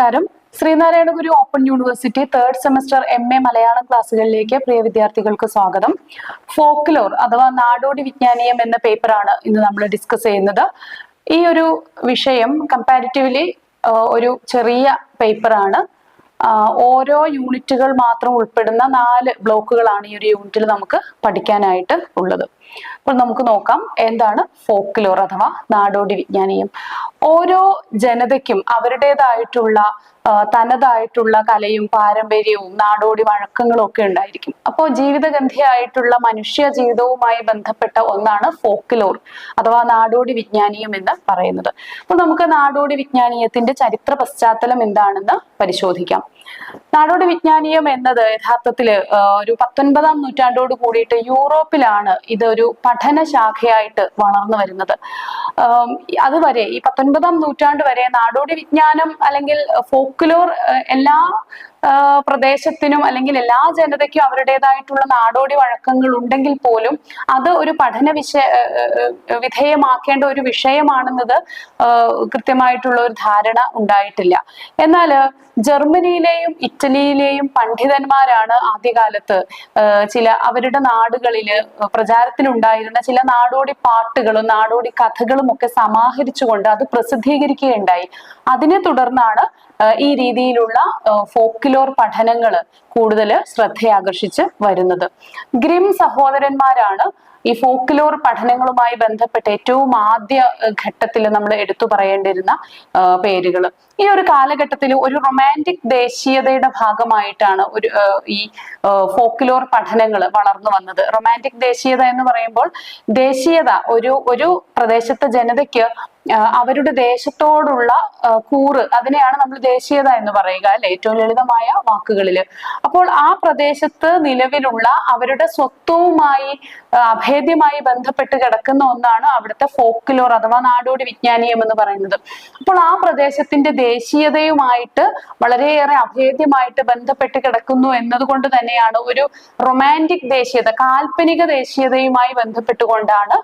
നമസ്കാരം. Sreenarayana Guru open university third semester M A Malayalam ക്ലാസ്സുകളിലേക്ക് പ്രിയ വിദ്യാർത്ഥികൾക്ക് സ്വാഗതം. ഫോക്ലോർ അഥവാ നാടോടി വിജ്ഞാനീയം എന്ന പേപ്പറാണ് ഇന്ന് നമ്മൾ ഡിസ്കസ് ചെയ്യുന്നത്. ഈ ഒരു വിഷയം കമ്പാരിറ്റീവ്ലി ഒരു ചെറിയ പേപ്പറാണ് ഓരോ യൂണിറ്റുകൾ മാത്രം ഉൾപ്പെടുന്ന നാല് ബ്ലോക്കുകളാണ് ഈ ഒരു യൂണിറ്റിൽ നമുക്ക് പഠിക്കാനായിട്ട് ഉള്ളത്. അപ്പോൾ നമുക്ക് നോക്കാം എന്താണ് ഫോക്ലോർ അഥവാ നാടോടി വിജ്ഞാനീയം ഓരോ ജനതയ്ക്കും അവരുടേതായിട്ടുള്ള തനതായിട്ടുള്ള കലയും പാരമ്പര്യവും നാടോടി വഴക്കങ്ങളും ഒക്കെ ഉണ്ടായിരിക്കും. അപ്പോൾ ജീവിതഗന്ധിയായിട്ടുള്ള മനുഷ്യ ജീവിതവുമായി ബന്ധപ്പെട്ട ഒന്നാണ് ഫോക്ലോർ അഥവാ നാടോടി വിജ്ഞാനീയം എന്ന് പറയുന്നത്. അപ്പോൾ നമുക്ക് നാടോടി വിജ്ഞാനീയത്തിന്റെ ചരിത്ര പശ്ചാത്തലം എന്താണെന്ന് പരിശോധിക്കാം. നാടോടി വിജ്ഞാനീയം എന്നത് യഥാർത്ഥത്തിൽ ഒരു പത്തൊൻപതാം നൂറ്റാണ്ടോട് കൂടിയിട്ട് യൂറോപ്പിലാണ് ഇതൊരു പഠന ശാഖയായിട്ട് വളർന്നു വരുന്നത്. അതുവരെ ഈ പത്തൊൻപതാം നൂറ്റാണ്ട് വരെ നാടോടി വിജ്ഞാനം അല്ലെങ്കിൽ ഫോക്ലോർ എല്ലാ പ്രദേശത്തിനും അല്ലെങ്കിൽ എല്ലാ ജനതയ്ക്കും അവരുടേതായിട്ടുള്ള നാടോടി വഴക്കങ്ങൾ ഉണ്ടെങ്കിൽ പോലും അത് ഒരു പഠന വിഷയ വിധേയമാക്കേണ്ട ഒരു വിഷയമാണെന്നത് കൃത്യമായിട്ടുള്ള ഒരു ധാരണ ഉണ്ടായിട്ടില്ല. എന്നാൽ ജർമ്മനിയിലെയും ഇറ്റലിയിലെയും പണ്ഡിതന്മാരാണ് ആദ്യകാലത്ത് ചില അവരുടെ നാടുകളിൽ പ്രചാരത്തിലുണ്ടായിരുന്ന ചില നാടോടി പാട്ടുകളും നാടോടി കഥകളും ഒക്കെ സമാഹരിച്ചുകൊണ്ട് അത് പ്രസിദ്ധീകരിക്കുകയുണ്ടായി. അതിനെ തുടർന്നാണ് ഈ രീതിയിലുള്ള ഫോക്കിലോർ പഠനങ്ങൾ കൂടുതൽ ശ്രദ്ധയാകർഷിച്ച് വരുന്നത്. ഗ്രിം സഹോദരന്മാരാണ് ഈ ഫോക്കിലോർ പഠനങ്ങളുമായി ബന്ധപ്പെട്ട് ഏറ്റവും ആദ്യ ഘട്ടത്തിൽ നമ്മൾ എടുത്തു പറയേണ്ടിരുന്ന പേരുകൾ ഈ ഒരു കാലഘട്ടത്തിൽ ഒരു റൊമാന്റിക് ദേശീയതയുടെ ഭാഗമായിട്ടാണ് ഒരു ഈ ഫോക്കിലോർ പഠനങ്ങൾ വളർന്നു വന്നത്. റൊമാന്റിക് ദേശീയത എന്ന് പറയുമ്പോൾ ദേശീയത ഒരു ഒരു പ്രദേശത്തെ ജനതയ്ക്ക് അവരുടെ ദേശത്തോടുള്ള കൂറ് അതിനെയാണ് നമ്മൾ ദേശീയത എന്ന് പറയുക അല്ലെ? ഏറ്റവും ലളിതമായ വാക്കുകളിൽ അപ്പോൾ ആ പ്രദേശത്ത് നിലവിലുള്ള അവരുടെ സ്വത്വവുമായി അഭേദ്യമായി ബന്ധപ്പെട്ട് കിടക്കുന്ന ഒന്നാണ് അവിടുത്തെ ഫോക്കിലോർ അഥവാ നാടോടി വിജ്ഞാനീയം എന്ന് പറയുന്നത്. അപ്പോൾ ആ പ്രദേശത്തിന്റെ ദേശീയതയുമായിട്ട് വളരെയേറെ അഭേദ്യമായിട്ട് ബന്ധപ്പെട്ട് കിടക്കുന്നു എന്നതുകൊണ്ട് തന്നെയാണ് ഒരു റൊമാന്റിക് ദേശീയത കാൽപ്പനിക ദേശീയതയുമായി ബന്ധപ്പെട്ടുകൊണ്ടാണ്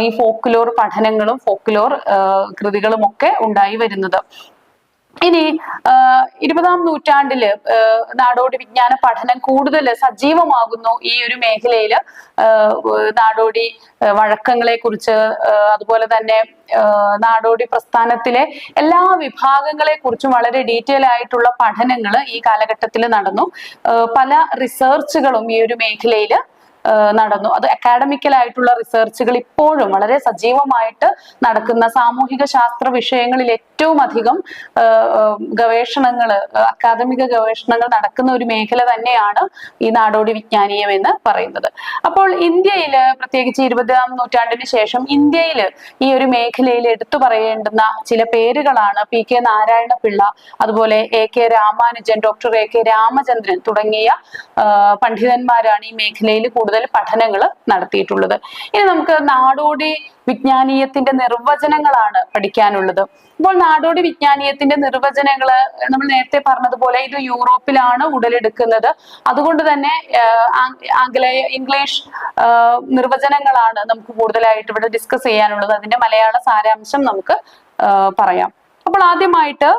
ഈ ഫോക്കിലോർ പഠനങ്ങളും ഫോക്ലോർ കൃതികളും ഒക്കെ ഉണ്ടായി വരുന്നത്. ഇനി ഇരുപതാം നൂറ്റാണ്ടിൽ നാടോടി വിജ്ഞാന പഠനം കൂടുതൽ സജീവമാകുന്നു ഈ ഒരു മേഖലയിൽ നാടോടി വഴക്കങ്ങളെ കുറിച്ച് അതുപോലെ തന്നെ നാടോടി പ്രസ്ഥാനത്തിലെ എല്ലാ വിഭാഗങ്ങളെ കുറിച്ചും വളരെ ഡീറ്റെയിൽ ആയിട്ടുള്ള പഠനങ്ങൾ ഈ കാലഘട്ടത്തിൽ നടന്നു. പല റിസർച്ചുകളും ഈ ഒരു മേഖലയിൽ നടന്നു. അത് അക്കാഡമിക്കൽ ആയിട്ടുള്ള റിസർച്ചുകൾ ഇപ്പോഴും വളരെ സജീവമായിട്ട് നടക്കുന്ന സാമൂഹിക ശാസ്ത്ര വിഷയങ്ങളിൽ ഏറ്റവും അധികം ഗവേഷണങ്ങൾ അക്കാദമിക ഗവേഷണങ്ങൾ നടക്കുന്ന ഒരു മേഖല തന്നെയാണ് ഈ നാടോടി വിജ്ഞാനീയം എന്ന് പറയുന്നത്. അപ്പോൾ ഇന്ത്യയിൽ പ്രത്യേകിച്ച് ഇരുപതാം നൂറ്റാണ്ടിന് ശേഷം ഇന്ത്യയിൽ ഈ ഒരു മേഖലയിൽ എടുത്തു പറയേണ്ടുന്ന ചില പേരുകളാണ് പി കെ നാരായണ പിള്ള അതുപോലെ A K Ramanujan doctor A K Ramachandran തുടങ്ങിയ പണ്ഡിതന്മാരാണ് ഈ മേഖലയിൽ കൂടുതൽ പഠനങ്ങൾ നടത്തിയിട്ടുള്ളത്. ഇനി നമുക്ക് നാടോടി വിജ്ഞാനീയത്തിന്റെ നിർവചനങ്ങളാണ് പഠിക്കാനുള്ളത്. ഇപ്പോൾ നാടോടി വിജ്ഞാനീയത്തിന്റെ നിർവചനങ്ങൾ നമ്മൾ നേരത്തെ പറഞ്ഞതുപോലെ ഇത് യൂറോപ്പിലാണ് ഉടലെടുക്കുന്നത്. അതുകൊണ്ട് തന്നെ ആംഗ്ലേയ ഇംഗ്ലീഷ് നിർവചനങ്ങളാണ് നമുക്ക് കൂടുതലായിട്ട് ഇവിടെ ഡിസ്കസ് ചെയ്യാനുള്ളത്. അതിന്റെ മലയാള സാരാംശം നമുക്ക് പറയാം. അപ്പോൾ ആദ്യമായിട്ട്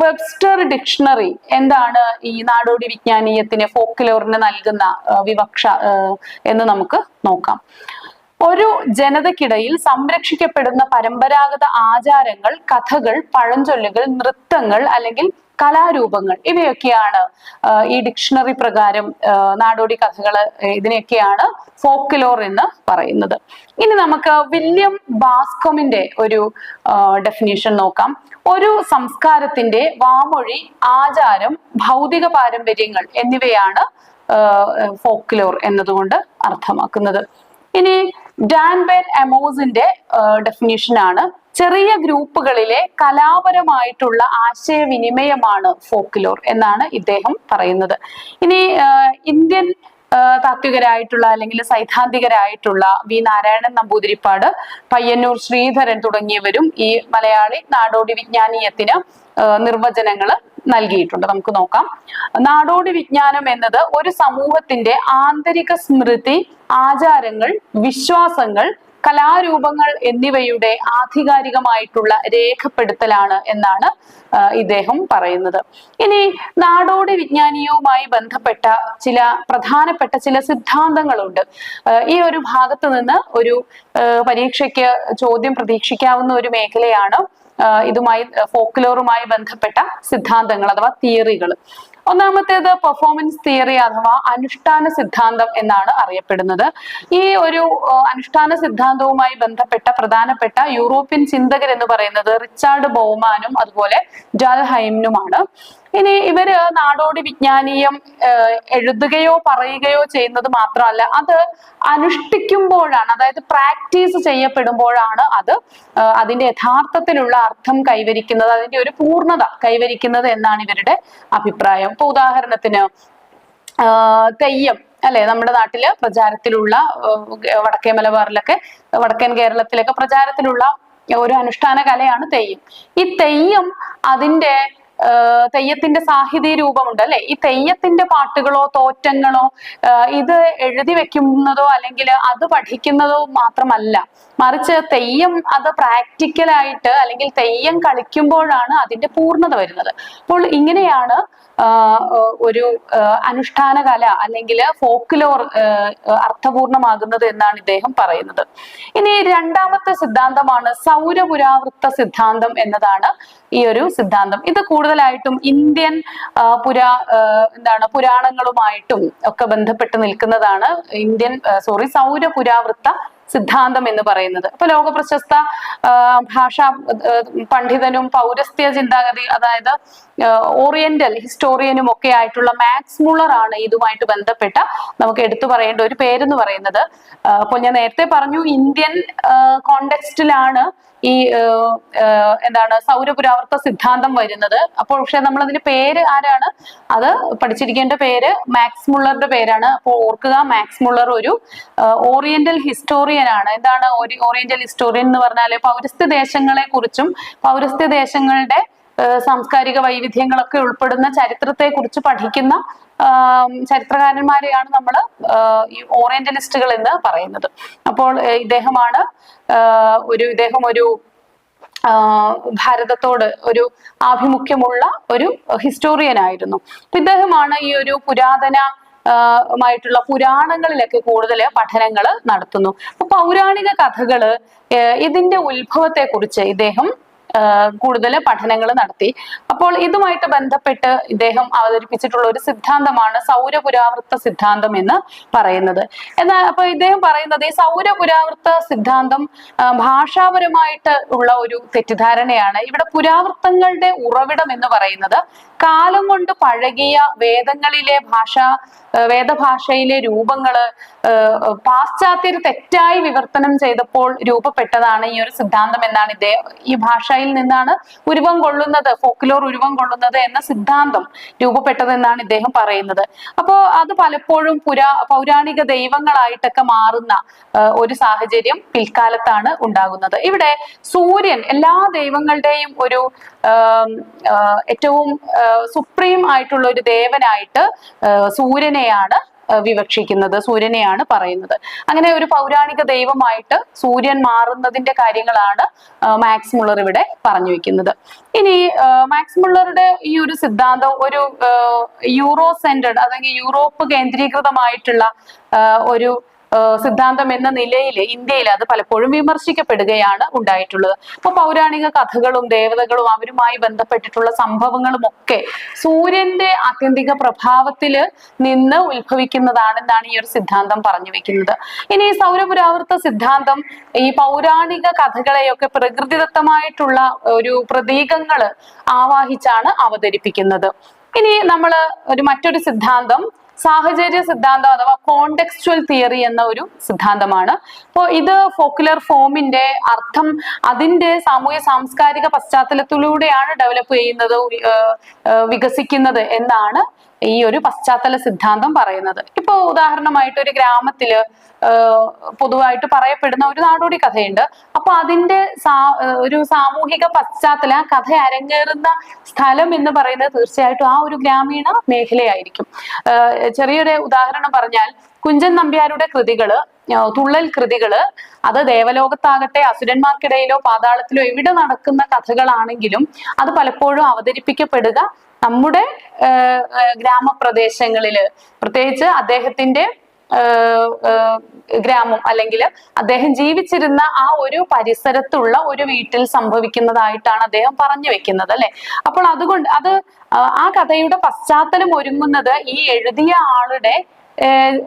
വെബ്സ്റ്റർ ഡിക്ഷണറി എന്താണ് ഈ നാടോടി വിജ്ഞാനീയത്തിന് ഫോക്കിലോറിന് നൽകുന്ന വിവക്ഷ എന്ന് നമുക്ക് നോക്കാം. ഒരു ജനതക്കിടയിൽ സംരക്ഷിക്കപ്പെടുന്ന പരമ്പരാഗത ആചാരങ്ങൾ കഥകൾ പഴഞ്ചൊല്ലുകൾ നൃത്തങ്ങൾ അല്ലെങ്കിൽ കലാരൂപങ്ങൾ ഇവയൊക്കെയാണ് ഈ ഡിക്ഷണറി പ്രകാരം നാടോടി കഥകൾ ഇതിനെയൊക്കെയാണ് ഫോക്ലോർ എന്ന് പറയുന്നത്. ഇനി നമുക്ക് വില്യം ബാസ്കോമിന്റെ ഒരു ഡെഫിനേഷൻ നോക്കാം. ഒരു സംസ്കാരത്തിന്റെ വാമൊഴി ആചാരം ഭൗതിക പാരമ്പര്യങ്ങൾ എന്നിവയാണ് ഫോക്ലോർ എന്നതുകൊണ്ട് അർത്ഥമാക്കുന്നത്. ഇനി ഡാൻബെൻ എമോസിന്റെ ഡെഫിനിഷൻ ആണ്. ചെറിയ ഗ്രൂപ്പുകളിലെ കലാപരമായിട്ടുള്ള ആശയവിനിമയമാണ് ഫോക്കിലോർ എന്നാണ് ഇദ്ദേഹം പറയുന്നത്. ഇനി ഇന്ത്യൻ താത്വികരായിട്ടുള്ള അല്ലെങ്കിൽ സൈദ്ധാന്തികരായിട്ടുള്ള വി നാരായണൻ നമ്പൂതിരിപ്പാട് പയ്യന്നൂർ ശ്രീധരൻ തുടങ്ങിയവരും ഈ മലയാളി നാടോടി വിജ്ഞാനീയത്തിന് നിർവചനങ്ങൾ നൽകിയിട്ടുണ്ട്. നമുക്ക് നോക്കാം. നാടോടി വിജ്ഞാനം എന്നത് ഒരു സമൂഹത്തിന്റെ ആന്തരിക സ്മൃതി ആചാരങ്ങൾ വിശ്വാസങ്ങൾ കലാരൂപങ്ങൾ എന്നിവയുടെ ആധികാരികമായിട്ടുള്ള രേഖപ്പെടുത്തലാണ് എന്നാണ് ഇദ്ദേഹം പറയുന്നത്. ഇനി നാടോടി വിജ്ഞാനീയവുമായി ബന്ധപ്പെട്ട ചില പ്രധാനപ്പെട്ട ചില സിദ്ധാന്തങ്ങളുണ്ട്. ഈ ഒരു ഭാഗത്ത് നിന്ന് ഒരു പരീക്ഷയ്ക്ക് ചോദ്യം പ്രതീക്ഷിക്കാവുന്ന ഒരു മേഖലയാണ് ഇതുമായി ഫോക്ലോറുമായി ബന്ധപ്പെട്ട സിദ്ധാന്തങ്ങൾ അഥവാ തിയറികൾ ഒന്നാമത്തേത് പെർഫോമൻസ് തിയറി അഥവാ അനുഷ്ഠാന സിദ്ധാന്തം എന്നാണ് അറിയപ്പെടുന്നത്. ഈ ഒരു അനുഷ്ഠാന സിദ്ധാന്തവുമായി ബന്ധപ്പെട്ട പ്രധാനപ്പെട്ട യൂറോപ്യൻ ചിന്തകർ എന്ന് പറയുന്നത് റിച്ചാർഡ് ബോമാനും അതുപോലെ ഡൽഹൈമിനുമാണ് ഇനി ഇവർ നാടോടി വിജ്ഞാനീയം എഴുതുകയോ പറയുകയോ ചെയ്യുന്നത് മാത്രമല്ല അത് അനുഷ്ഠിക്കുമ്പോഴാണ് അതായത് പ്രാക്ടീസ് ചെയ്യപ്പെടുമ്പോഴാണ് അത് അതിന്റെ യഥാർത്ഥത്തിലുള്ള അർത്ഥം കൈവരിക്കുന്നത് അതിന്റെ ഒരു പൂർണത കൈവരിക്കുന്നത് എന്നാണ് ഇവരുടെ അഭിപ്രായം. ഇപ്പൊ ഉദാഹരണത്തിന് തെയ്യം അല്ലെ? നമ്മുടെ നാട്ടിൽ പ്രചാരത്തിലുള്ള വടക്കേ മലബാറിലൊക്കെ വടക്കൻ കേരളത്തിലൊക്കെ പ്രചാരത്തിലുള്ള ഒരു അനുഷ്ഠാന കലയാണ് തെയ്യം. ഈ തെയ്യം അതിന്റെ തെയ്യത്തിന്റെ സാഹിത്യ രൂപമുണ്ട് അല്ലെ? ഈ തെയ്യത്തിന്റെ പാട്ടുകളോ തോറ്റങ്ങളോ ഇത് എഴുതി വെക്കുന്നതോ അല്ലെങ്കിൽ അത് പഠിക്കുന്നതോ മാത്രമല്ല. മറിച്ച് തെയ്യം അത് പ്രാക്ടിക്കലായിട്ട് അല്ലെങ്കിൽ തെയ്യം കളിക്കുമ്പോഴാണ് അതിന്റെ പൂർണത വരുന്നത്. അപ്പോൾ ഇങ്ങനെയാണ് ഒരു അനുഷ്ഠാന കല അല്ലെങ്കിൽ ഫോക്ലോർ അർത്ഥപൂർണമാകുന്നത് എന്നാണ് ഇദ്ദേഹം പറയുന്നത്. ഇനി രണ്ടാമത്തെ സിദ്ധാന്തമാണ് സൗരപുരാവൃത്ത സിദ്ധാന്തം എന്നതാണ് ഈ ഒരു സിദ്ധാന്തം. ഇത് കൂടുതലായിട്ടും ഇന്ത്യൻ പുര എന്താണ് പുരാണങ്ങളുമായിട്ടും ഒക്കെ ബന്ധപ്പെട്ട് നിൽക്കുന്നതാണ് ഇന്ത്യൻ സോറി സൗര പുരാവൃത്ത സിദ്ധാന്തം എന്ന് പറയുന്നത്. അപ്പൊ ലോക പ്രശസ്ത ഭാഷാ പണ്ഡിതനും പൗരസ്ത്യ ചിന്താഗതി അതായത് ഓറിയന്റൽ ഹിസ്റ്റോറിയനും ഒക്കെ ആയിട്ടുള്ള മാക്സ് മുളർ ആണ് ഇതുമായിട്ട് ബന്ധപ്പെട്ട നമുക്ക് എടുത്തു പറയേണ്ട ഒരു പേരെന്ന് പറയുന്നത്. അപ്പൊ അപ്പോൾ ഞാൻ നേരത്തെ പറഞ്ഞു ഇന്ത്യൻ കോണ്ടെക്സ്റ്റിലാണ് ഈ എന്താണ് സൗരപുരാവർത്ത സിദ്ധാന്തം വരുന്നത്. അപ്പോൾ പക്ഷെ നമ്മൾ അതിന്റെ പേര് ആരാണ്? അത് പഠിച്ചിരിക്കേണ്ട പേര് മാക്സ് മുള്ളറുടെ പേരാണ്. അപ്പോൾ ഓർക്കുക മാക്സ് മുള്ളർ ഒരു ഓറിയന്റൽ ഹിസ്റ്റോറിയൻ ആണ്. എന്താണ് ഓറി- ഓറിയന്റൽ ഹിസ്റ്റോറിയൻ എന്ന് പറഞ്ഞാൽ പൗരസ്ത്യ ദേശങ്ങളെ കുറിച്ചും പൗരസ്ത്യ ദേശങ്ങളുടെ സാംസ്കാരിക വൈവിധ്യങ്ങളൊക്കെ ഉൾപ്പെടുന്ന ചരിത്രത്തെ കുറിച്ച് പഠിക്കുന്ന ചരിത്രകാരന്മാരെയാണ് നമ്മൾ ഈ ഓറിയന്റലിസ്റ്റുകൾ എന്ന് പറയുന്നത്. അപ്പോൾ ഇദ്ദേഹമാണ് ഒരു ഇദ്ദേഹം ഒരു ഭാരതത്തോട് ഒരു ആഭിമുഖ്യമുള്ള ഒരു ഹിസ്റ്റോറിയൻ ആയിരുന്നു ഇദ്ദേഹമാണ് ഈ ഒരു പുരാതന മായിട്ടുള്ള പുരാണങ്ങളിലൊക്കെ കൂടുതൽ പഠനങ്ങൾ നടത്തുന്നു. അപ്പൊ പൗരാണിക കഥകൾ ഇതിന്റെ ഉത്ഭവത്തെ കുറിച്ച് ഇദ്ദേഹം കൂടുതൽ പഠനങ്ങൾ നടത്തി. അപ്പോൾ ഇതുമായിട്ട് ബന്ധപ്പെട്ട് ഇദ്ദേഹം അവതരിപ്പിച്ചിട്ടുള്ള ഒരു സിദ്ധാന്തമാണ് സൗരപുരാവൃത്ത സിദ്ധാന്തം എന്ന് പറയുന്നത്. എന്നാൽ അപ്പൊ ഇദ്ദേഹം പറയുന്നത് ഈ സൗരപുരാവൃത്ത സിദ്ധാന്തം ഭാഷാപരമായിട്ട് ഉള്ള ഒരു തെറ്റിദ്ധാരണയാണ്. ഇവിടെ പുരാവൃത്തങ്ങളുടെ ഉറവിടം എന്ന് പറയുന്നത് കാലം കൊണ്ട് പഴകിയ വേദങ്ങളിലെ ഭാഷ വേദഭാഷയിലെ രൂപങ്ങൾ പാശ്ചാത്യർ തെറ്റായി വിവർത്തനം ചെയ്തപ്പോൾ രൂപപ്പെട്ടതാണ് ഈ ഒരു സിദ്ധാന്തം എന്നാണ് ഇദ്ദേഹം ഈ ഭാഷയിൽ നിന്നാണ് ഉരുവം കൊള്ളുന്നത് ഫോക്ലോർ ഉരുവം കൊള്ളുന്നത് എന്ന സിദ്ധാന്തം രൂപപ്പെട്ടതെന്നാണ് ഇദ്ദേഹം പറയുന്നത്. അപ്പോ അത് പലപ്പോഴും പുരാ പൗരാണിക ദൈവങ്ങളായിട്ടൊക്കെ മാറുന്ന ഒരു സാഹചര്യം പിൽക്കാലത്താണ് ഉണ്ടാകുന്നത്. ഇവിടെ സൂര്യൻ എല്ലാ ദൈവങ്ങളുടെയും ഒരു ഏറ്റവും സുപ്രീം ആയിട്ടുള്ള ഒരു ദേവനായിട്ട് സൂര്യനെയാണ് വിവക്ഷിക്കുന്നത് സൂര്യനെയാണ് പറയുന്നത്. അങ്ങനെ ഒരു പൗരാണിക ദൈവമായിട്ട് സൂര്യൻ മാറുന്നതിന്റെ കാര്യങ്ങളാണ് മാക്സ് മുള്ളർ ഇവിടെ പറഞ്ഞു വെക്കുന്നത്. ഇനി മാക്സ് മുള്ളറുടെ ഈ ഒരു സിദ്ധാന്തം ഒരു യൂറോ സെന്റർഡ് അല്ലെങ്കിൽ യൂറോപ്പ് കേന്ദ്രീകൃതമായിട്ടുള്ള ഒരു സിദ്ധാന്തം എന്ന നിലയിൽ ഇന്ത്യയിൽ അത് പലപ്പോഴും വിമർശിക്കപ്പെടുകയാണ് ഉണ്ടായിട്ടുള്ളത്. അപ്പൊ പൗരാണിക കഥകളും ദേവതകളും അവരുമായി ബന്ധപ്പെട്ടിട്ടുള്ള സംഭവങ്ങളും ഒക്കെ സൂര്യന്റെ ആത്യന്തിക പ്രഭാവത്തിൽ നിന്ന് ഉത്ഭവിക്കുന്നതാണെന്നാണ് ഈ ഒരു സിദ്ധാന്തം പറഞ്ഞു വെക്കുന്നത്. ഇനി ഈ സൗരപുരാവൃത്ത സിദ്ധാന്തം ഈ പൗരാണിക കഥകളെയൊക്കെ പ്രകൃതിദത്തമായിട്ടുള്ള ഒരു പ്രതീകങ്ങൾ ആവാഹിച്ചാണ് അവതരിപ്പിക്കുന്നത്. ഇനി നമ്മൾ ഒരു മറ്റൊരു സിദ്ധാന്തം സാഹചര്യ സിദ്ധാന്തം അഥവാ കോണ്ടെക്സ്ച്വൽ തിയറി എന്ന ഒരു സിദ്ധാന്തമാണ്. അപ്പോൾ ഇത് ഫോക്കുലർ ഫോമിന്റെ അർത്ഥം അതിന്റെ സാമൂഹ്യ സാംസ്കാരിക പശ്ചാത്തലത്തിലൂടെയാണ് ഡെവലപ്പ് ചെയ്യുന്നത് വികസിക്കുന്നത് എന്നാണ് ഈ ഒരു പശ്ചാത്തല സിദ്ധാന്തം പറയുന്നത്. ഇപ്പൊ ഉദാഹരണമായിട്ട് ഒരു ഗ്രാമത്തിൽ പൊതുവായിട്ട് പറയപ്പെടുന്ന ഒരു നാടോടി കഥയുണ്ട്. അപ്പൊ അതിന്റെ ഒരു സാമൂഹിക പശ്ചാത്തല കഥ അരങ്ങേറുന്ന സ്ഥലം എന്ന് പറയുന്നത് തീർച്ചയായിട്ടും ആ ഒരു ഗ്രാമീണ മേഖലയായിരിക്കും. ചെറിയൊരു ഉദാഹരണം പറഞ്ഞാൽ കുഞ്ചൻ നമ്പ്യാരുടെ കൃതികൾ തുള്ളൽ കൃതികൾ അത് ദേവലോകത്താകട്ടെ അസുരന്മാർക്കിടയിലോ പാതാളത്തിലോ എവിടെ നടക്കുന്ന കഥകളാണെങ്കിലും അത് പലപ്പോഴും അവതരിപ്പിക്കപ്പെടുക നമ്മുടെ ഗ്രാമപ്രദേശങ്ങളിൽ പ്രത്യേകിച്ച് അദ്ദേഹത്തിന്റെ ഗ്രാമം അല്ലെങ്കിൽ അദ്ദേഹം ജീവിച്ചിരുന്ന ആ ഒരു പരിസരത്തുള്ള ഒരു വീട്ടിൽ സംഭവിക്കുന്നതായിട്ടാണ് അദ്ദേഹം പറഞ്ഞു വെക്കുന്നത് അല്ലെ? അപ്പോൾ അതുകൊണ്ട് അത് ആ കഥയുടെ പശ്ചാത്തലം ഒരുങ്ങുന്നത് ഈ എഴുതിയ ആളുടെ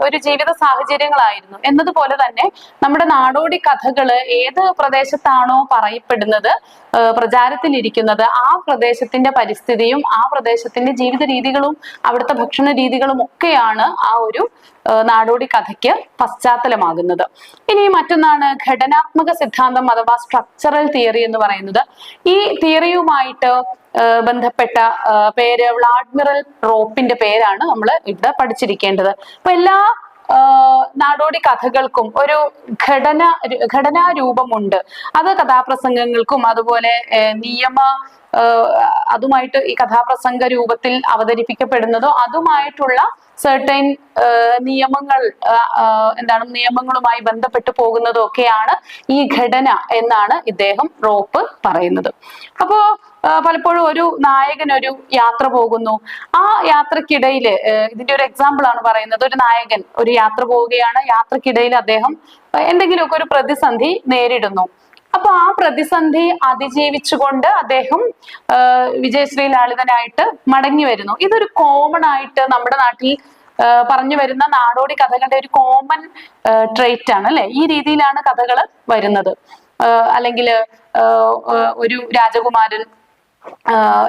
ഒരു ജീവിത സാഹചര്യങ്ങളായിരുന്നു. എന്നതുപോലെ തന്നെ നമ്മുടെ നാടോടി കഥകൾ ഏത് പ്രദേശത്താണോ പറയപ്പെടുന്നത് പ്രചാരത്തിലിരിക്കുന്നത് ആ പ്രദേശത്തിന്റെ പരിസ്ഥിതിയും ആ പ്രദേശത്തിന്റെ ജീവിത രീതികളും അവിടുത്തെ ഭക്ഷണ രീതികളും ഒക്കെയാണ് ആ ഒരു നാടോടി കഥയ്ക്ക് പശ്ചാത്തലമാകുന്നത്. ഇനി മറ്റൊന്നാണ് ഘടനാത്മക സിദ്ധാന്തം അഥവാ സ്ട്രക്ചറൽ തിയറി എന്ന് പറയുന്നത്. ഈ തിയറിയുമായിട്ട് ബന്ധപ്പെട്ട പേര് വ്ളാഡ്മിറൽ റോപ്പിന്റെ പേരാണ് നമ്മൾ ഇവിടെ പഠിച്ചിരിക്കേണ്ടത്. അപ്പൊ എല്ലാ നാടോടി കഥകൾക്കും ഒരു ഘടന ഘടനാരൂപമുണ്ട്. അത് കഥാപ്രസംഗങ്ങൾക്കും അതുപോലെ നിയമ അതുമായിട്ട് ഈ കഥാപ്രസംഗ രൂപത്തിൽ അവതരിപ്പിക്കപ്പെടുന്നതോ അതുമായിട്ടുള്ള സെർട്ടൈൻ നിയമങ്ങൾ എന്താണ് നിയമങ്ങളുമായി ബന്ധപ്പെട്ട് പോകുന്നതോ ഒക്കെയാണ് ഈ ഘടന എന്നാണ് ഇദ്ദേഹം റോപ്പ് പറയുന്നത്. അപ്പോ പലപ്പോഴും ഒരു നായകൻ ഒരു യാത്ര പോകുന്നു. ആ യാത്രക്കിടയിൽ ഇതിന്റെ ഒരു എക്സാമ്പിൾ ആണ് പറയുന്നത്. ഒരു നായകൻ ഒരു യാത്ര പോവുകയാണ്. യാത്രക്കിടയിൽ അദ്ദേഹം എന്തെങ്കിലുമൊക്കെ ഒരു പ്രതിസന്ധി നേരിടുന്നു. അപ്പൊ ആ പ്രതിസന്ധി അതിജീവിച്ചുകൊണ്ട് അദ്ദേഹം വിജയശ്രീ ലാളിതനായിട്ട് മടങ്ങി വരുന്നു. ഇതൊരു കോമൺ ആയിട്ട് നമ്മുടെ നാട്ടിൽ പറഞ്ഞു വരുന്ന നാടോടി കഥകളുടെ ഒരു കോമൺ ട്രേറ്റ് ആണ് അല്ലെ? ഈ രീതിയിലാണ് കഥകൾ വരുന്നത്. അല്ലെങ്കിൽ ഒരു രാജകുമാരൻ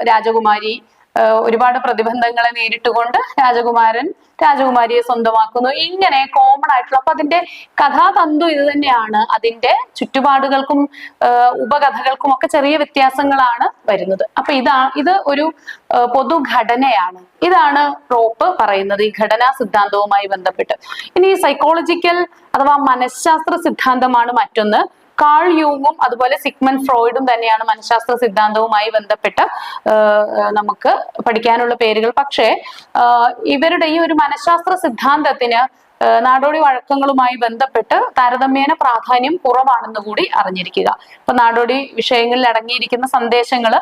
രാജകുമാരി ഒരുപാട് പ്രതിബന്ധങ്ങളെ നേരിട്ടുകൊണ്ട് രാജകുമാരൻ രാജകുമാരിയെ സ്വന്തമാക്കുന്നു. ഇങ്ങനെ കോമൺ ആയിട്ടുള്ള അപ്പൊ അതിന്റെ കഥാതന്തു ഇത് തന്നെയാണ്. അതിന്റെ ചുറ്റുപാടുകൾക്കും ഉപകഥകൾക്കും ഒക്കെ ചെറിയ വ്യത്യാസങ്ങളാണ് വരുന്നത്. അപ്പൊ ഇതാ ഇത് ഒരു പൊതുഘടനയാണ്. ഇതാണ് റോപ്പ് പറയുന്നത് ഈ ഘടനാ സിദ്ധാന്തവുമായി ബന്ധപ്പെട്ട്. ഇനി സൈക്കോളജിക്കൽ അഥവാ മനഃശാസ്ത്ര സിദ്ധാന്തമാണ് മറ്റൊന്ന്. കാൾ യൂങ്ങും അതുപോലെ സിഗ്മൻ ഫ്രോയിഡും തന്നെയാണ് മനഃശാസ്ത്ര സിദ്ധാന്തവുമായി ബന്ധപ്പെട്ട് നമുക്ക് പഠിക്കാനുള്ള പേരുകൾ. പക്ഷേ ഇവരുടെ ഈ ഒരു മനഃശാസ്ത്ര സിദ്ധാന്തത്തിന് നാടോടി വഴക്കങ്ങളുമായി ബന്ധപ്പെട്ട് താരതമ്യേന പ്രാധാന്യം കുറവാണെന്ന് കൂടി അറിഞ്ഞിരിക്കുക. ഇപ്പൊ നാടോടി വിഷയങ്ങളിൽ അടങ്ങിയിരിക്കുന്ന സന്ദേശങ്ങൾ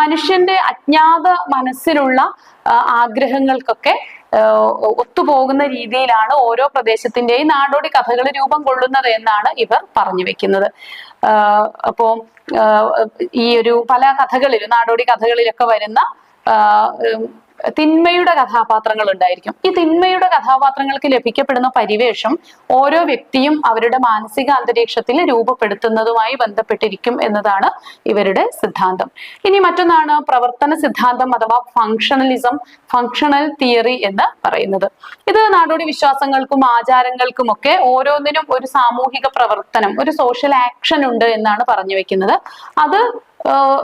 മനുഷ്യന്റെ അജ്ഞാത മനസ്സിലുള്ള ആഗ്രഹങ്ങൾക്കൊക്കെ ഒത്തുപോകുന്ന രീതിയിലാണ് ഓരോ പ്രദേശത്തിന്റെയും നാടോടി കഥകൾ രൂപം കൊള്ളുന്നത് എന്നാണ് ഇവർ പറഞ്ഞു വെക്കുന്നത്. അപ്പോ ഈ ഒരു പല കഥകളിലും നാടോടി കഥകളിലൊക്കെ വരുന്ന തിന്മയുടെ കഥാപാത്രങ്ങൾ ഉണ്ടായിരിക്കും. ഈ തിന്മയുടെ കഥാപാത്രങ്ങൾക്ക് ലഭിക്കപ്പെടുന്ന പരിവേഷം ഓരോ വ്യക്തിയും അവരുടെ മാനസിക അന്തരീക്ഷത്തിൽ രൂപപ്പെടുത്തുന്നതുമായി ബന്ധപ്പെട്ടിരിക്കും എന്നതാണ് ഇവരുടെ സിദ്ധാന്തം. ഇനി മറ്റൊന്നാണ് പ്രവർത്തന സിദ്ധാന്തം അഥവാ ഫങ്ഷണലിസം ഫങ്ഷണൽ തിയറി എന്ന് പറയുന്നത്. ഇത് നാടോടി വിശ്വാസങ്ങൾക്കും ആചാരങ്ങൾക്കും ഒക്കെ ഓരോന്നിനും ഒരു സാമൂഹിക പ്രവർത്തനം ഒരു സോഷ്യൽ ആക്ഷൻ ഉണ്ട് എന്നാണ് പറഞ്ഞു വെക്കുന്നത്. അത്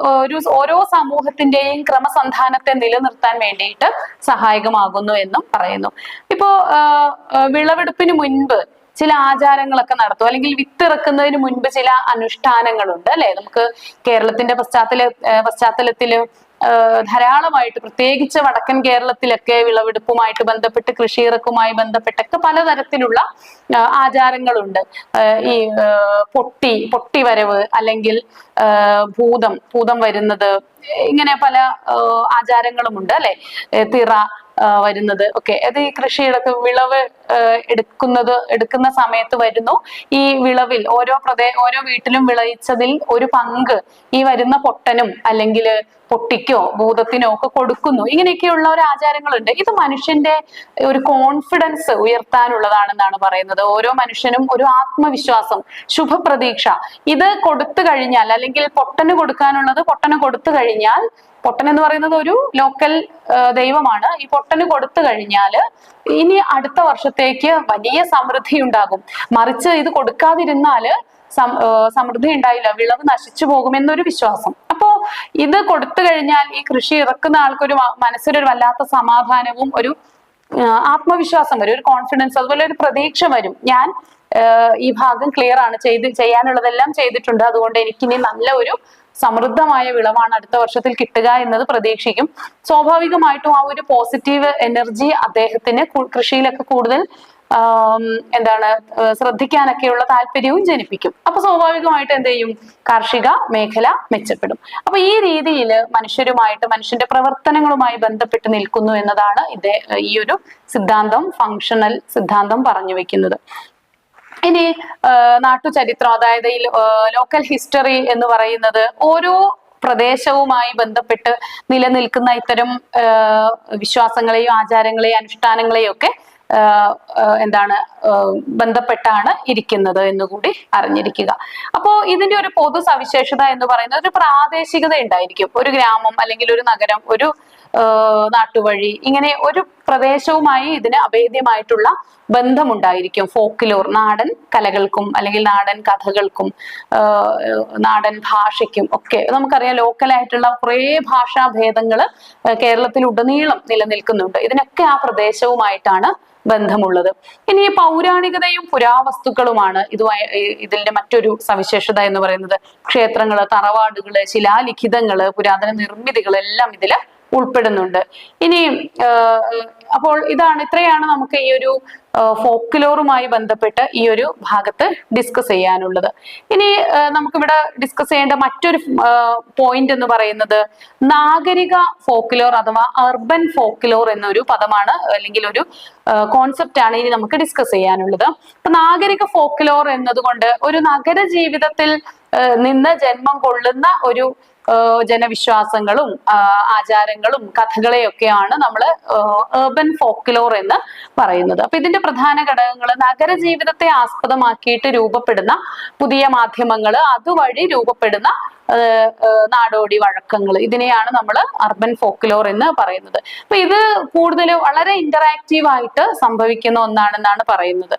ഒരു ഓരോ സമൂഹത്തിന്റെയും ക്രമസന്ധാനത്തെ നിലനിർത്താൻ വേണ്ടിയിട്ട് സഹായകമാകുന്നു എന്നും പറയുന്നു. ഇപ്പോ വിളവെടുപ്പിന് മുൻപ് ചില ആചാരങ്ങളൊക്കെ നടത്തും. അല്ലെങ്കിൽ വിത്തിറക്കുന്നതിന് മുൻപ് ചില അനുഷ്ഠാനങ്ങളുണ്ട് അല്ലെ? നമുക്ക് കേരളത്തിന്റെ പശ്ചാത്തല പശ്ചാത്തലത്തിൽ ധാരാളമായിട്ട് പ്രത്യേകിച്ച് വടക്കൻ കേരളത്തിലൊക്കെ വിളവെടുപ്പുമായിട്ട് ബന്ധപ്പെട്ട് കൃഷിയിറക്കുമായി ബന്ധപ്പെട്ടൊക്കെ പലതരത്തിലുള്ള ആചാരങ്ങളുണ്ട്. ഈ പൊട്ടി പൊട്ടി വരവ് അല്ലെങ്കിൽ ഭൂതം ഭൂതം വരുന്നത് ഇങ്ങനെ പല ആചാരങ്ങളുമുണ്ട് അല്ലെ? തിറ വരുന്നത് ഒക്കെ. അത് ഈ കൃഷിയിടക്ക് വിളവ് എടുക്കുന്നത് എടുക്കുന്ന സമയത്ത് വരുന്നു. ഈ വിളവിൽ ഓരോ പ്രദേ ഓരോ വീട്ടിലും വിളയിച്ചതിൽ ഒരു പങ്ക് ഈ വരുന്ന പൊട്ടനും അല്ലെങ്കിൽ പൊട്ടിക്കോ ഭൂതത്തിനോ ഒക്കെ കൊടുക്കുന്നു. ഇങ്ങനെയൊക്കെയുള്ള ഒരു ആചാരങ്ങളുണ്ട്. ഇത് മനുഷ്യന്റെ ഒരു കോൺഫിഡൻസ് ഉയർത്താനുള്ളതാണെന്നാണ് പറയുന്നത്. ഓരോ മനുഷ്യനും ഒരു ആത്മവിശ്വാസം ശുഭപ്രതീക്ഷ. ഇത് കൊടുത്തു കഴിഞ്ഞാൽ അല്ലെങ്കിൽ പൊട്ടന് കൊടുക്കാനുള്ളത് പൊട്ടന് കൊടുത്തു കഴിഞ്ഞാൽ പൊട്ടൻ എന്ന് പറയുന്നത് ഒരു ലോക്കൽ ദൈവമാണ്. ഈ പൊട്ടന് കൊടുത്തു കഴിഞ്ഞാൽ ഇനി അടുത്ത വർഷത്തേക്ക് വലിയ സമൃദ്ധി ഉണ്ടാകും. മറിച്ച് ഇത് കൊടുക്കാതിരുന്നാൽ സമൃദ്ധി ഉണ്ടായില്ല. വിളവ് നശിച്ചു പോകുമെന്നൊരു വിശ്വാസം. അപ്പോ ഇത് കൊടുത്തു കഴിഞ്ഞാൽ ഈ കൃഷി ഇറക്കുന്ന ആൾക്കൊരു മനസ്സിലൊരു വല്ലാത്ത സമാധാനവും ഒരു ആത്മവിശ്വാസം വരും. ഒരു കോൺഫിഡൻസ് അതുപോലെ ഒരു പ്രതീക്ഷ വരും. ഞാൻ ഈ ഭാഗം ക്ലിയർ ആണ്. ചെയ്ത് ചെയ്യാനുള്ളതെല്ലാം ചെയ്തിട്ടുണ്ട്. അതുകൊണ്ട് എനിക്കിനി നല്ല ഒരു സമൃദ്ധമായ വിളവാണ് അടുത്ത വർഷത്തിൽ കിട്ടുക എന്നത് പ്രതീക്ഷിക്കും. സ്വാഭാവികമായിട്ടും ആ ഒരു പോസിറ്റീവ് എനർജി അദ്ദേഹത്തിന് കൃഷിയിലൊക്കെ കൂടുതൽ എന്താണ് ശ്രദ്ധിക്കാനൊക്കെയുള്ള താല്പര്യവും ജനിപ്പിക്കും. അപ്പൊ സ്വാഭാവികമായിട്ട് എന്ത് ചെയ്യും? കാർഷിക മേഖല മെച്ചപ്പെടും. അപ്പൊ ഈ രീതിയിൽ മനുഷ്യരുമായിട്ട് മനുഷ്യന്റെ പ്രവർത്തനങ്ങളുമായി ബന്ധപ്പെട്ട് നിൽക്കുന്നു എന്നതാണ് ഇതേ ഈ ഒരു സിദ്ധാന്തം ഫങ്ഷണൽ സിദ്ധാന്തം പറഞ്ഞു വെക്കുന്നത്. ഇനി നാട്ടുചരിത്രം അതായത് ഈ ലോക്കൽ ഹിസ്റ്ററി എന്ന് പറയുന്നത് ഓരോ പ്രദേശവുമായി ബന്ധപ്പെട്ട് നിലനിൽക്കുന്ന ഇത്തരം വിശ്വാസങ്ങളെയും ആചാരങ്ങളെയും അനുഷ്ഠാനങ്ങളെയും ഒക്കെ എന്താണ് ബന്ധപ്പെട്ടാണ് ഇരിക്കുന്നത് എന്നുകൂടി അറിഞ്ഞിരിക്കുക. അപ്പോ ഇതിന്റെ ഒരു പൊതു സവിശേഷത എന്ന് പറയുന്നത് ഒരു പ്രാദേശികത ഉണ്ടായിരിക്കും. ഒരു ഗ്രാമം അല്ലെങ്കിൽ ഒരു നഗരം ഒരു നാട്ടുവഴി ഇങ്ങനെ ഒരു പ്രദേശവുമായി ഇതിന് അഭേദ്യമായിട്ടുള്ള ബന്ധമുണ്ടായിരിക്കും. ഫോക്കിലോർ നാടൻ കലകൾക്കും അല്ലെങ്കിൽ നാടൻ കഥകൾക്കും നാടൻ ഭാഷയ്ക്കും ഒക്കെ. നമുക്കറിയാം ലോക്കലായിട്ടുള്ള കുറേ ഭാഷാ ഭേദങ്ങൾ കേരളത്തിൽ ഉടനീളം നിലനിൽക്കുന്നുണ്ട്. ഇതിനൊക്കെ ആ പ്രദേശവുമായിട്ടാണ് ബന്ധമുള്ളത്. ഇനി പൗരാണികതയും പുരാവസ്തുക്കളുമാണ് ഇതുമായി ഇതിന്റെ മറ്റൊരു സവിശേഷത എന്ന് പറയുന്നത്. ക്ഷേത്രങ്ങൾ തറവാടുകൾ ശിലാലിഖിതങ്ങൾ പുരാതന നിർമ്മിതികൾ എല്ലാം ഇതിൽ ഉൾപ്പെടുന്നുണ്ട്. ഇനി അപ്പോൾ ഇതാണ് ഇത്രയാണ് നമുക്ക് ഈ ഒരു ഫോക്ലോറുമായി ബന്ധപ്പെട്ട് ഈ ഒരു ഭാഗത്ത് ഡിസ്കസ് ചെയ്യാനുള്ളത്. ഇനി നമുക്കിവിടെ ഡിസ്കസ് ചെയ്യേണ്ട മറ്റൊരു പോയിന്റ് എന്ന് പറയുന്നത് നാഗരിക ഫോക്ലോർ അഥവാ അർബൻ ഫോക്ലോർ എന്നൊരു പദമാണ് അല്ലെങ്കിൽ ഒരു കോൺസെപ്റ്റ് ആണ് ഇനി നമുക്ക് ഡിസ്കസ് ചെയ്യാനുള്ളത്. അപ്പൊ നാഗരിക ഫോക്ലോർ എന്നതുകൊണ്ട് ഒരു നഗര ജീവിതത്തിൽ നിന്ന് ജന്മം കൊള്ളുന്ന ഒരു ജനവിശ്വാസങ്ങളും ആചാരങ്ങളും കഥകളെയൊക്കെയാണ് നമ്മൾ ഏർബൻ ഫോക്ലോർ എന്ന് പറയുന്നത്. അപ്പൊ ഇതിന്റെ പ്രധാന ഘടകങ്ങൾ നഗര ജീവിതത്തെ ആസ്പദമാക്കിയിട്ട് രൂപപ്പെടുന്ന പുതിയ മാധ്യമങ്ങൾ അതുവഴി രൂപപ്പെടുന്ന നാടോടി വഴക്കങ്ങൾ ഇതിനെയാണ് നമ്മൾ അർബൻ ഫോക്ലോർ എന്ന് പറയുന്നത്. അപ്പൊ ഇത് കൂടുതൽ വളരെ ഇന്ററാക്റ്റീവ് ആയിട്ട് സംഭവിക്കുന്ന ഒന്നാണെന്നാണ് പറയുന്നത്.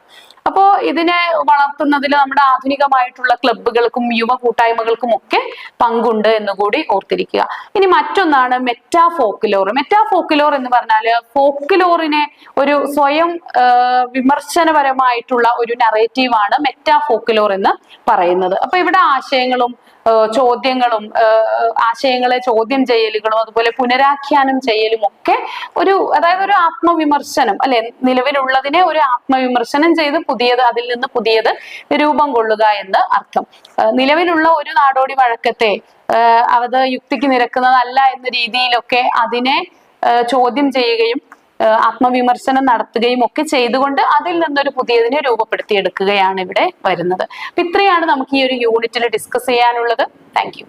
അപ്പോ ഇതിനെ വളർത്തുന്നതിൽ നമ്മുടെ ആധുനികമായിട്ടുള്ള ക്ലബ്ബുകൾക്കും യുവ കൂട്ടായ്മകൾക്കും ഒക്കെ പങ്കുണ്ട് എന്നുകൂടി ഓർത്തിരിക്കുക. ഇനി മറ്റൊന്നാണ് മെറ്റാ ഫോക്കിലോർ മെറ്റാ ഫോക്കിലോർ എന്ന് പറഞ്ഞാൽ ഫോക്കിലോറിനെ ഒരു സ്വയം വിമർശനപരമായിട്ടുള്ള ഒരു നറേറ്റീവാണ് മെറ്റാ ഫോക്കിലോർ എന്ന് പറയുന്നത്. അപ്പൊ ഇവിടെ ആശയങ്ങളും ചോദ്യങ്ങളും ആശയങ്ങളെ ചോദ്യം ചെയ്യലുകളും അതുപോലെ പുനരാഖ്യാനം ചെയ്യലും ഒക്കെ ഒരു അതായത് ഒരു ആത്മവിമർശനം അല്ലെ? നിലവിലുള്ളതിനെ ഒരു ആത്മവിമർശനം ചെയ്ത് പുതിയത് അതിൽ നിന്ന് പുതിയത് രൂപം കൊള്ളുക എന്ന് അർത്ഥം. നിലവിലുള്ള ഒരു നാടോടി വഴക്കത്തെ അത് യുക്തിക്ക് നിരക്കുന്നതല്ല എന്ന രീതിയിലൊക്കെ അതിനെ ചോദ്യം ചെയ്യുകയും ആത്മവിമർശനം നടത്തുകയും ഒക്കെ ചെയ്തുകൊണ്ട് അതിൽ നിന്നൊരു പുതിയതിനെ രൂപപ്പെടുത്തിയെടുക്കുകയാണ് ഇവിടെ വരുന്നത്. അപ്പൊ ഇത്രയാണ് നമുക്ക് ഈ ഒരു യൂണിറ്റിൽ ഡിസ്കസ് ചെയ്യാനുള്ളത്. താങ്ക്